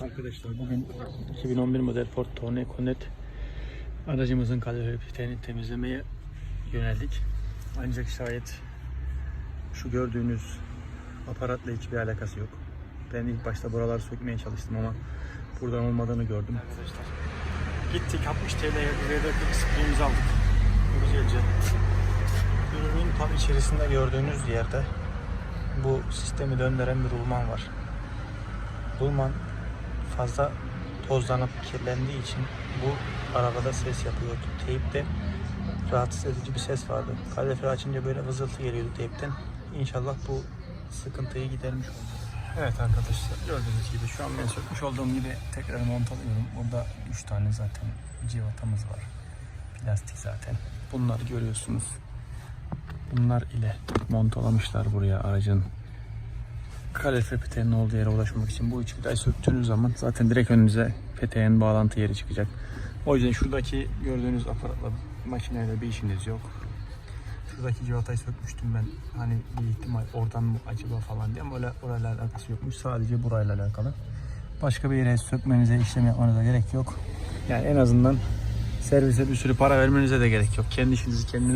Arkadaşlar bugün 2011 model Ford Tourneo Connect aracımızın kaloriferini temizlemeye yöneldik. Ancak şayet şu gördüğünüz aparatla hiçbir alakası yok. Ben ilk başta buraları sökmeye çalıştım ama buradan olmadığını gördüm. Arkadaşlar gittik 60 TL'ye bir V4'lük spreyimizi aldık. Güzelce. Ürünün tam içerisinde gördüğünüz yerde bu sistemi döndüren bir rulman var. Rulman fazla tozlanıp kirlendiği için bu arabada ses yapıyordu. Teypte rahatsız edici bir ses vardı. Kaloriferi açınca böyle vızıltı geliyordu teypten. İnşallah bu sıkıntıyı gidermiş olur. Evet arkadaşlar gördüğünüz gibi şu an ben sökmüş olduğum gibi tekrar montalıyorum. Burada 3 tane zaten civatamız var. Plastik zaten. Bunları görüyorsunuz. Bunlar ile montalamışlar buraya aracın kalorifer peteğinin olduğu yere ulaşmak için bu üç vidayı söktüğünüz zaman zaten direkt önünüze peteğin bağlantı yeri çıkacak. O yüzden şuradaki gördüğünüz aparatla makineyle bir işiniz yok. Şuradaki civatayı sökmüştüm ben. Hani bir ihtimal oradan mı acaba falan diye ama öyle orayla alakası yokmuş. Sadece burayla alakalı. Başka bir yere sökmenize, işlem yapmanıza gerek yok. Yani en azından servise bir sürü para vermenize de gerek yok. Kendi işinizi kendiniz